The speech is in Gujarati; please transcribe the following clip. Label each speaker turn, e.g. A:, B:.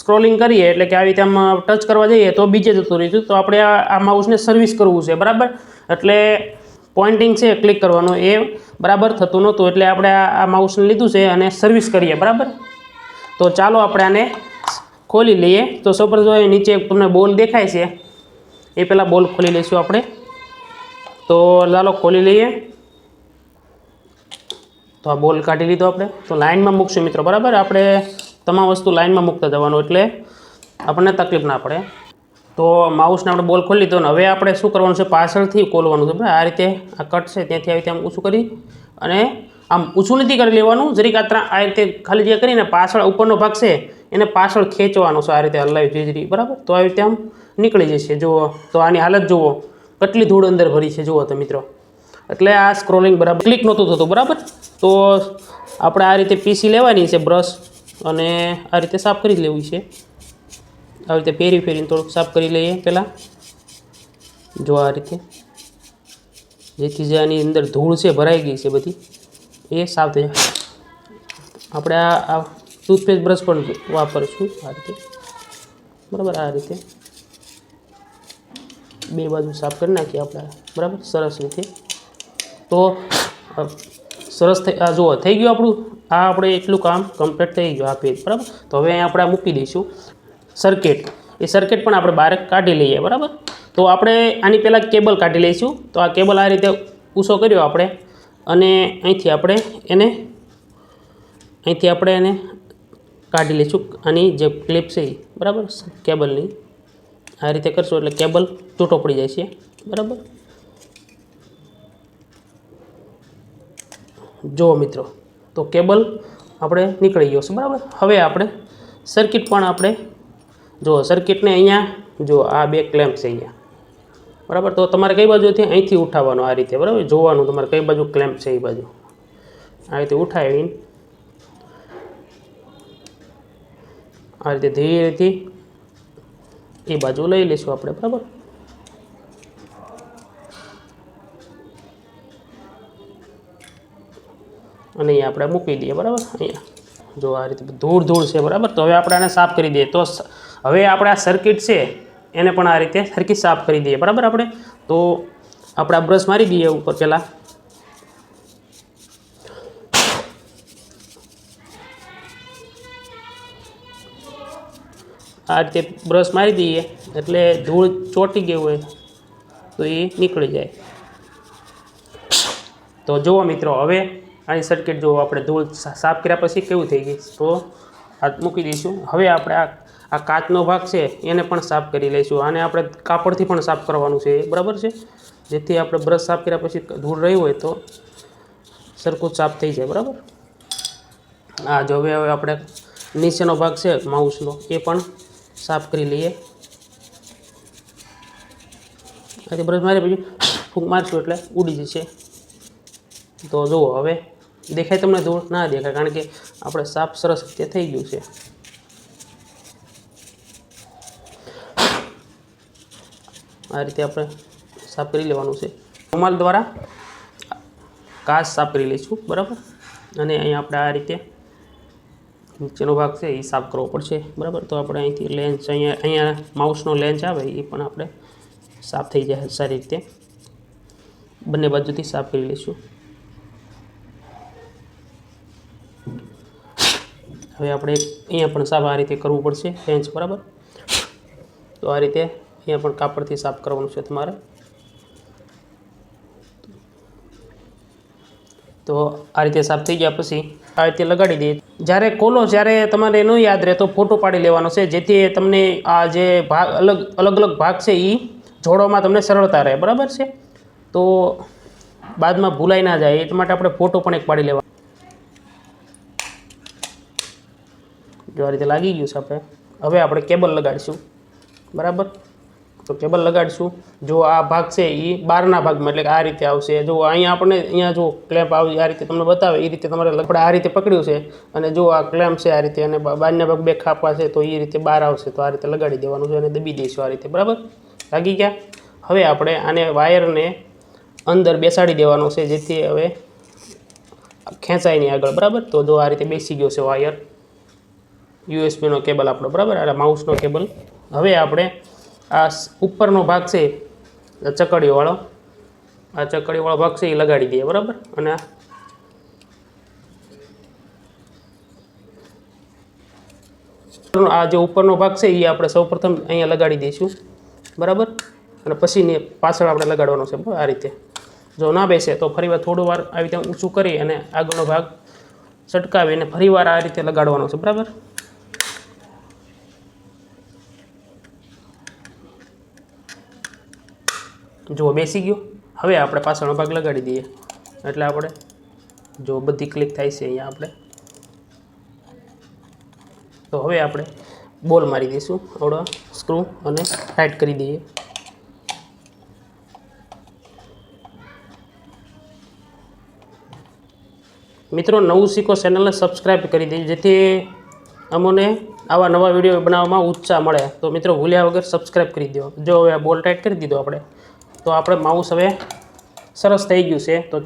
A: સ્ક્રોલિંગ કરીએ એટલે કે આવી રીતે આમ ટચ કરવા જઈએ તો બીજે જતું રહીશું તો આપણે આ માઉસને સર્વિસ કરવું છે, બરાબર? એટલે પોઇન્ટિંગ છે ક્લિક કરવાનું, એ બરાબર થતું નહોતું. એટલે આપણે આ આ માઉસને લીધું છે અને સર્વિસ કરીએ, બરાબર? તો ચાલો આપણે આને ખોલી લઈએ. તો સૌપ્રથમ જો નીચે તમને બોલ દેખાય છે, એ પહેલાં બોલ ખોલી લઈશું આપણે. તો ચાલો ખોલી લઈએ. તો આ બોલ કાઢી લીધો આપણે. તો લાઇનમાં મૂકશું મિત્રો, બરાબર? આપણે તમામ વસ્તુ લાઇનમાં મૂકતા જવાનું એટલે આપણને તકલીફ ના પડે. તો માઉસને આપણે બોલ ખોલી લીધો ને હવે આપણે શું કરવાનું છે? પાછળથી ખોલવાનું છે આ રીતે આ કટ છે, ત્યાંથી આવી રીતે આમ ઊંચું કરી અને આમ ઊંચું નથી કરી લેવાનું. જરીક આ આ રીતે ખાલી જે કરીને પાછળ ઉપરનો ભાગ છે, એને પાછળ ખેંચવાનો છે આ રીતે હલાવી જીજરી બરાબર? તો આવી રીતે આમ નીકળી જશે. જુઓ. તો આની હાલત જુઓ. કેટલી ધૂળ અંદર ભરી છે જુઓ તો મિત્રો. એટલે આ સ્ક્રોલિંગ બરાબર ક્લિક નહોતું થતું. બરાબર? તો આપણે આ રીતે પીસી લેવાની છે બ્રશ અને આ રીતે સાફ કરી લેવું છે. આવી રીતે ફેરી ફેરીને થોડુંક સાફ કરી લઈએ પહેલાં. જો આ રીતે. જેથી જે આની અંદર ધૂળ છે, ભરાઈ ગઈ છે બધી, એ સાફ થઈ જાય. આપણે આ ટૂથપેસ્ટ બ્રશ પણ વાપરીશું આ રીતે. બરાબર, આ રીતે. બે બાજુ સાફ કરી નાખીએ આપણે. બરાબર, સરસ રીતે. તો સરસ થઈ, આ જુઓ, થઈ ગયું આપણું આ આપણે એટલું કામ કમ્પ્લીટ થઈ ગયું આ પેજ બરાબર? તો હવે અહીંયા આપણે મૂકી દઈશું. સર્કિટ એ સર્કિટ પણ આપણે બહાર કાઢી લઈએ, બરાબર? તો આપણે આની પહેલાં કેબલ કાઢી લઈશું. તો આ કેબલ આ રીતે ઊંચો કર્યો આપણે, અને અહીંથી આપણે એને, અહીંથી આપણે એને કાઢી લઈશું. આની જે ક્લિપ છે બરાબર? કેબલની આ રીતે કરશું એટલે કેબલ તૂટો પડી જાય છે, બરાબર? જુઓ મિત્રો તો કેબલ આપણે નીકળી ગયો છે, બરાબર? હવે આપણે સર્કિટ પણ આપણે જો સર્કિટને અહીંયા જો આ બે ક્લેમ્પ છે અહીંયા, બરાબર? તો તમારે કઈ બાજુથી અહીંથી ઉઠાવવાનું આ રીતે, બરાબર? જોવાનું તમારે કઈ બાજુ ક્લેમ્પ છે એ બાજુ. આ રીતે ઉઠાવીને આ રીતે ધીરેથી એ બાજુ લઈ લઈશું આપણે, બરાબર? અને અહીંયા આપણે મૂકી દઈએ, બરાબર? અહીંયા. જો આ રીતે ધૂળ ધૂળ છે, બરાબર? તો હવે આપણે આને સાફ કરી દઈએ. તો હવે આપણે આ સર્કિટ છે, એને પણ આ રીતે સરખી સાફ કરી દઈએ, બરાબર આપણે? તો આપણે બ્રશ મારી દઈએ ઉપર પહેલાં. આ રીતે બ્રશ મારી દઈએ, એટલે ધૂળ ચોંટી ગયું હોય, તો એ નીકળી જાય. તો જુઓ મિત્રો, હવે આની સર્કિટ જો આપણે ધૂળ સાફ કર્યા પછી કેવું થઈ ગઈ તો આ મૂકી દઈશું. હવે આપણે આ આ કાચનો ભાગ છે, એને પણ સાફ કરી લઈશું. આને આપણે કાપડથી પણ સાફ કરવાનું છે બરાબર છે? જેથી આપણે બ્રશ સાફ કર્યા પછી ધૂળ રહી હોય તો સરખું સાફ થઈ જાય, બરાબર? હા જો હવે હવે આપણે નીચેનો ભાગ છે, માઉસનો, એ પણ સાફ કરી લઈએ. આજે બ્રશ મારી પછી ફૂંક મારશું એટલે ઉડી જશે. તો જુઓ હવે દેખાય તમને ધૂળ ના દેખાય, કારણ કે આપણે સાફ સરસ રીતે થઈ ગયું છે. આ રીતે આપણે સાફ કરી લેવાનું છે. રૂમાલ દ્વારા કાચ સાફ કરી લઈશું, બરાબર? અને અહીં આપણે આ રીતે નીચેનો ભાગ છે, એ સાફ કરવો પડશે, બરાબર? તો આપણે અહીંથી લેન્ચ અહીંયા અહીંયા માઉસનો લેન્ચ આવે, એ પણ આપણે સાફ થઈ જાય સારી રીતે. બંને બાજુથી સાફ કરી લઈશું. હવે આપણે અહીંયા પણ સાફ આ રીતે કરવું પડશે લેન્ચ બરાબર? તો આ રીતે અહીંયા પણ કાપડથી સાફ કરવાનું છે તમારે. તો આ રીતે સાફ થઈ ગયા પછી આ રીતે લગાડી દઈએ. જ્યારે ખોલો જ્યારે તમારે ન યાદ રહે તો ફોટો પાડી લેવાનો છે, જેથી તમને આ જે ભાગ, અલગ અલગ અલગ ભાગ છે એ જોડવામાં તમને સરળતા રહે, બરાબર છે? તો બાદમાં ભૂલાઈ ના જાય, એ માટે આપણે ફોટો પણ એક પાડી લેવાનો. જો આ રીતે લાગી ગયું છે આપણે. હવે આપણે કેબલ લગાડીશું. બરાબર? તો કેબલ લગાડીશું. જો આ ભાગ છે એ બહારના ભાગમાં, એટલે આ રીતે આવશે. જો અહીંયા આપણે અહીંયા જો ક્લેમ્પ આવી આ રીતે તમને બતાવે એ રીતે તમારે આપણે આ રીતે પકડ્યું છે, અને જો આ ક્લેમ્પ છે આ રીતે, અને બહારના ભાગ બે ખાપા છે, તો એ રીતે બહાર આવશે, તો આ રીતે લગાડી દેવાનું છે અને દબી દઈશું આ રીતે. બરાબર? લાગી ગયા? હવે આપણે આને વાયરને અંદર બેસાડી દેવાનો છે, જેથી હવે ખેંચાય નહીં આગળ. બરાબર? તો જો આ રીતે બેસી ગયો છે વાયર. યુએસબીનો કેબલ આપણો, બરાબર? આ માઉસનો કેબલ. હવે આપણે આ ઉપરનો ભાગ છે ચકડીવાળો. આ ચકડીવાળો ભાગ છે, એ લગાડી દઈએ, બરાબર? અને આ જે ઉપરનો ભાગ છે, એ આપણે સૌપ્રથમ અહીંયા લગાડી દઈશું, બરાબર? અને પછીને પાછળ આપણે લગાડવાનો છે આ રીતે. જો ના બેસે, તો ફરીવાર થોડું વાર આવી રીતે ઊંચું કરી અને આગળનો ભાગ સટકાવી અને ફરીવાર આ રીતે લગાડવાનો છે, બરાબર? જો બેસી ગયો, હવે આપણે પાછળનો ભાગ લગાડી દઈએ. એટલે આપણે જો બધી ક્લિક થાય છે અહીંયા આપણે. તો હવે આપણે બોલ મારી દઈશું. થોડો સ્ક્રૂ અને ટાઈટ કરી દઈએ. મિત્રો, નવું શીખો ચેનલને સબસ્ક્રાઈબ કરી દેજો, જેથી અમને આવા નવા વીડિયો બનાવવામાં ઉત્સાહ મળે. તો મિત્રો, ભૂલ્યા વગર સબસ્ક્રાઈબ કરી દો. જો હવે આ બોલ ટાઈટ કરી દીધો આપણે તો આપણે માઉસ હવે સરસ થઈ ગયું છે. તો